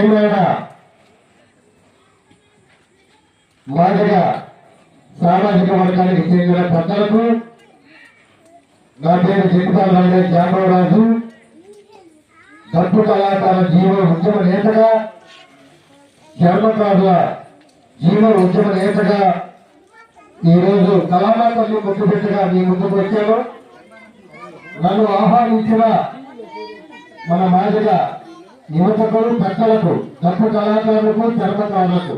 ప్రేమైన మాదిరిగా సామాజిక వర్గానికి చెందిన పెద్దలకు నా పేరు జింపాల్ రాజే జామరాజు. డప్పు కళాకార జీవ ఉద్యమ నేతగా చర్మకారుల జీవ ఉద్యమ నేతగా ఈరోజు కళామా తల్లి ముద్దు పెట్టగా మీ ముందుకు వచ్చాను. నన్ను ఆహ్వానించిన మన మాదిగ యువతకు పెద్దలకు డప్పు కళాకారులకు చర్మకారులకు.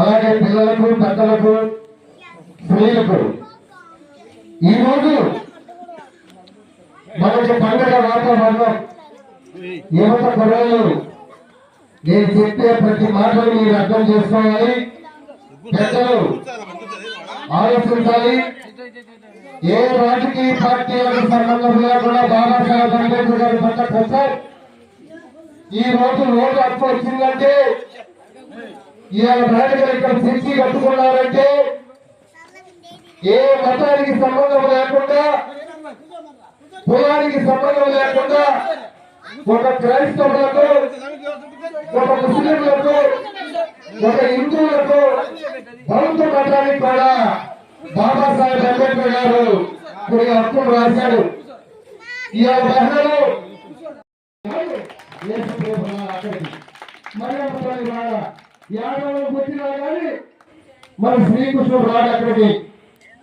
అలాగే పిల్లలకు పెద్దలకు స్త్రీలకు. ఈరోజు మనకి పండుగ వాతావరణం. యువత కుర్రలు నేను చెప్పే ప్రతి మాటలు మీరు అర్థం చేసుకోవాలి. పెద్దలు ఆలోచించాలి ఏ రాజకీయ పార్టీలకు సంబంధం లేకుండా బాబాసాహెబ్ అంబేద్కర్ గారి పట్ల కోసం ఈ రోజు ఓటు హక్కు వచ్చిందంటే ఇవాళ నాయకులు ఇక్కడ శిక్షి కట్టుకున్నారంటే ఏ మతానికి సంబంధం లేకుండా కులానికి సంబంధం లేకుండా ఒక క్రైస్తవులకు ఒక ముస్లింలకు ఒక హిందువులకు బౌద్ధ మతానికి కూడా బాబాసాహెబ్ అంబేద్కర్ గారు కొన్ని హక్కులు రాశాడు. ఈ మహిళలు యేసు యాదవులు పుట్టినా కానీ మన శ్రీకృష్ణుడు రాడు అక్కడికి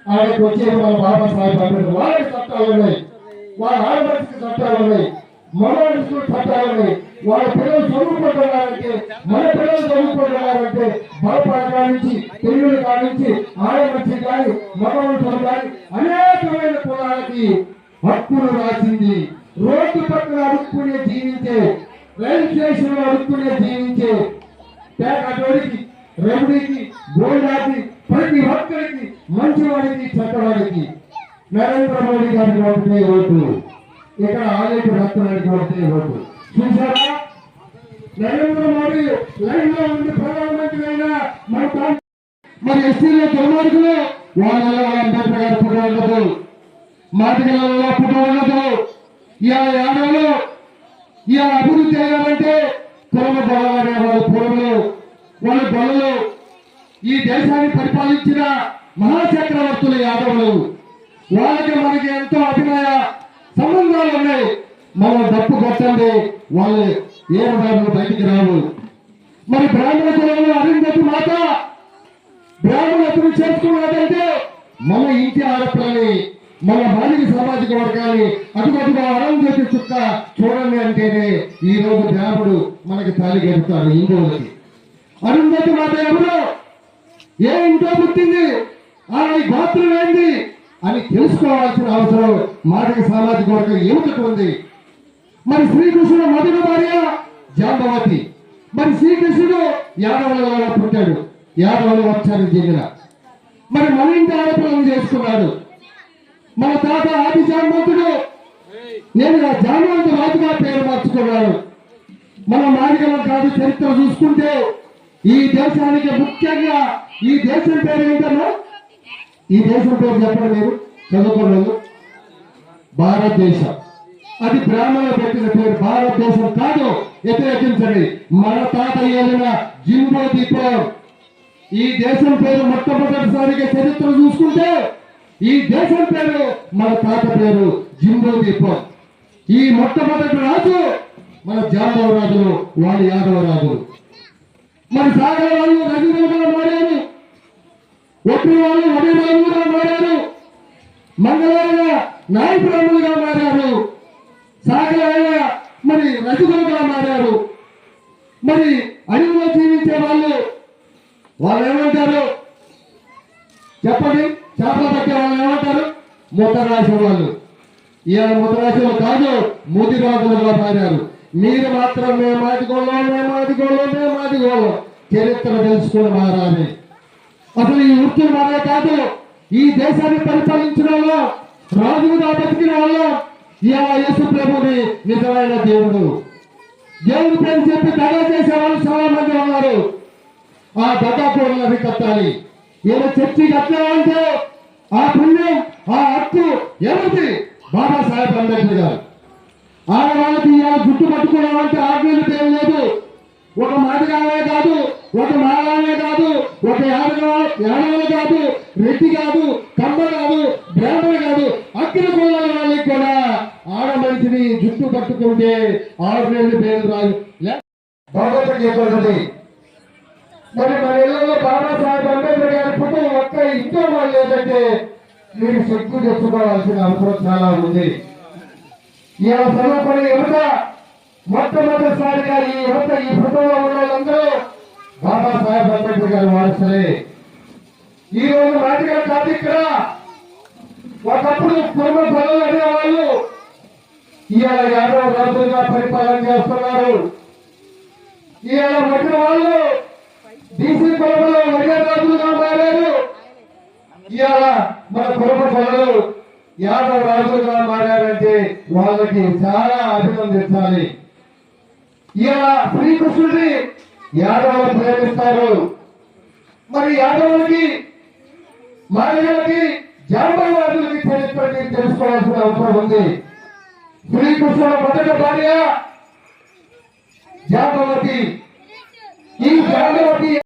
ఆయనకు వచ్చేది మన బాబాసాహెబ్ అంబేద్కర్. వాళ్ళకి చట్టాలు ఉన్నాయి. వాళ్ళ ఆడపడికి చట్టాలు ఉన్నాయి. మనవాడికి చట్టాలు ఉన్నాయి వాళ్ళ పిల్లలు చదువుకుంటున్నారంటే మన పిల్లలు చదువుకుంటున్నారంటే బలపాడు కానించి పెళ్ళిళ్ళు కానించి ఆడపడిచి కానీ మగవాళ్ళు కానీ అనేకమైన కులాలకి హక్కులు రాసింది. రోడ్డు పక్కన అడుక్కునే జీవించే రైల్ స్టేషన్లో అడుక్కునే జీవించే పేకటోడికి రౌడీకి గోల్డాకి ప్రతి ఒక్కరికి మంచివాడికి చెడ్డవాడికి నరేంద్ర మోడీ గారి రోడ్డు. ఇక్కడ ఆలేటి రత్నానికి ఓటునే ఓటు. చూసారా నరేంద్ర మోడీ లైన్లో ఉండి ప్రధానమంత్రి అయినా మన ప్రాంత- మరి ఎస్సీలో దుర్మార్గులు వాళ్ళలో అంబేద్కర్ గారి ఫోటో ఉండదు మాటికలలో ఫోటో ఉండదు ఇవాళ యాదవులు ఇవాళ అభివృద్ధి చేయాలంటే కులమ బలవాడే వాళ్ళ కులములు వాళ్ళ బలలు. ఈ దేశాన్ని పరిపాలించిన మహాచక్రవర్తులు యాదవులు. వాళ్ళకి మనకి ఎంతో అభినయ సంబంధాలు ఉన్నాయి. మనం డప్పు కట్టండి వాళ్ళు ఏ రకాలు బయటికి రావు. మరి బ్రాహ్మణ కులంలో అరుంధతి మాత బ్రాహ్మణత్వం చేసుకున్నదంటే మన ఇంటి ఆడపిల్లని మన బాలిక సామాజిక వర్గాన్ని అటుగటుగా అరుంధతి చుక్క చూడండి అంటేనే ఈ రోజు బ్రాహ్మడు మనకి తాలి గడుపుతాడు హిందువులకి. అరుంధతి మాత ఎవరు? ఏ ఇంట్లో పుట్టింది? ఆమె గోత్రం ఏంది? అని తెలుసుకోవాల్సిన అవసరం మాదిక సామాజిక వర్గం ఏమిటి ఉంది? మరి శ్రీకృష్ణుడు మొదటి భార్య జాంబవతి. మరి శ్రీకృష్ణుడు యాదవులలో పుట్టాడు. యాదవుల వంశానికి చెందిన. మరి మన ఇంటి ఆడపిల్లను చేసుకున్నాడు. మన తాత ఆది జాంబవంతుడు నేను నా జాంబవంతు రాజుగా పేరు మార్చుకున్నాను. మన మాదిగలం కాదు చరిత్ర చూసుకుంటే ఈ దేశానికి ముఖ్యంగా ఈ దేశం పేరు ఏంటన్నా ఈ దేశం పేరు చెప్పండి మీరు చదువుకోలేదు భారతదేశం. అది బ్రాహ్మణ పెట్టిన పేరు భారతదేశం కాదు వ్యతిరేకించండి. మన తాత ఏలిన జింబో దీపం. ఈ దేశం పేరు మొట్టమొదటిసారిగా చరిత్ర చూసుకుంటే ఈ దేశం పేరు మన తాత పేరు జింబో దీపం. ఈ మొట్టమొదటి రాజు మన జాదవ రాజులు వాళ్ళ యాదవ రాజులు. మరి సాగర వాళ్ళు రజనీగా మారారు ఒప్పి వాళ్ళు అభిమానులుగా మారారు మంగళవారంగా నాయకురాములుగా మారారు. సాగరాయ మరి రజకులుగా మారారు. మరి అడవిలో జీవించే వాళ్ళు వాళ్ళు ఏమంటారు? చెప్పండి చేపలు పట్టే వాళ్ళు ఏమంటారు? ముద్రరాశి వాళ్ళు. ఈయన రాసిన కాదు ముదిరాజులుగా మారారు. మీరు మాత్రం మేము మాదిగోళ్ళం మేము మాదిగోళ్ళం మేము మాదిగోళ్ళం చరిత్ర తెలుసుకుని మారాలి. అసలు ఈ వృత్తులు మనమే కాదు ఈ దేశాన్ని పరిపాలించిన వాళ్ళు రాజులుగా బతికిన వాళ్ళు ఇవాళ యేసు ప్రభుని నిజమైన దేవుడు. దేవుడు పేరు చెప్పి దగా చేసే వాళ్ళు చాలా మంది ఉన్నారు. ఆ దగాకోరులను కట్టాలి ఏదో చర్చి కట్టాలంటే ఆ పుణ్యం ఆ హక్కు ఎవరిది బాబాసాహెబ్ అంబేద్కర్ గారు. ఆడవాళ్ళకి ఇవాళ జుట్టు పట్టుకోవడం అంటే ఆజ్ఞలు పేరు ఒక మాదిగానే కాదు ఒక మాలానే కాదు ఒక యాదవ కాదు రెడ్డి కాదు కమ్మ కాదు బ్రాహ్మణ కాదు అగ్ని కులాల వాళ్ళకి కూడా ఆడ మనిషిని జుట్టు పట్టుకుంటే ఆరు నెలలు పేరు రాదు భగవంతుడు భగవద్గీత మరి మన ఇళ్ళలో బాబాసాహెబ్ అంబేద్కర్ గారి పుట్టిన ఒక్క ఇంట్లో వాళ్ళు ఏంటంటే మీరు శక్తి తెచ్చుకోవాల్సిన అవసరం చాలా ఉంది. ఇలా చదువుకునే యువత మొట్టమొదటిసారిగా ఈ యువత ఈ కుటుంబంలో ఉన్న వాళ్ళందరూ బాబాసాహెబ్ అంబేద్కర్ గారి వారసులే. ఈ రోజు రాజకీయ కాదు ఇక్కడ. ఒకప్పుడు కుటుంబ పనులు అనేవాళ్ళు ఇవాళ యాదవ రాజులుగా పరిపాలన చేస్తున్నారు. ఇవాళ వచ్చిన వాళ్ళు బీసీ కులంలో మర్యాదరాజులుగా మారారు. ఇవాళ మన కుటుంబ పనులు యాదవ రాజులుగా మారారంటే వాళ్ళకి చాలా అభినందించాలి. ఇలా శ్రీకృష్ణుడిని యాదవులు ప్రేమిస్తారు. మరి యాదవులకి మానవులకి జాంబవాదులకి చరిత్రని తెలుసుకోవాల్సిన అవసరం ఉంది. శ్రీకృష్ణుల మొదటి భార్య జాంబవతి ఈ జాంబవతి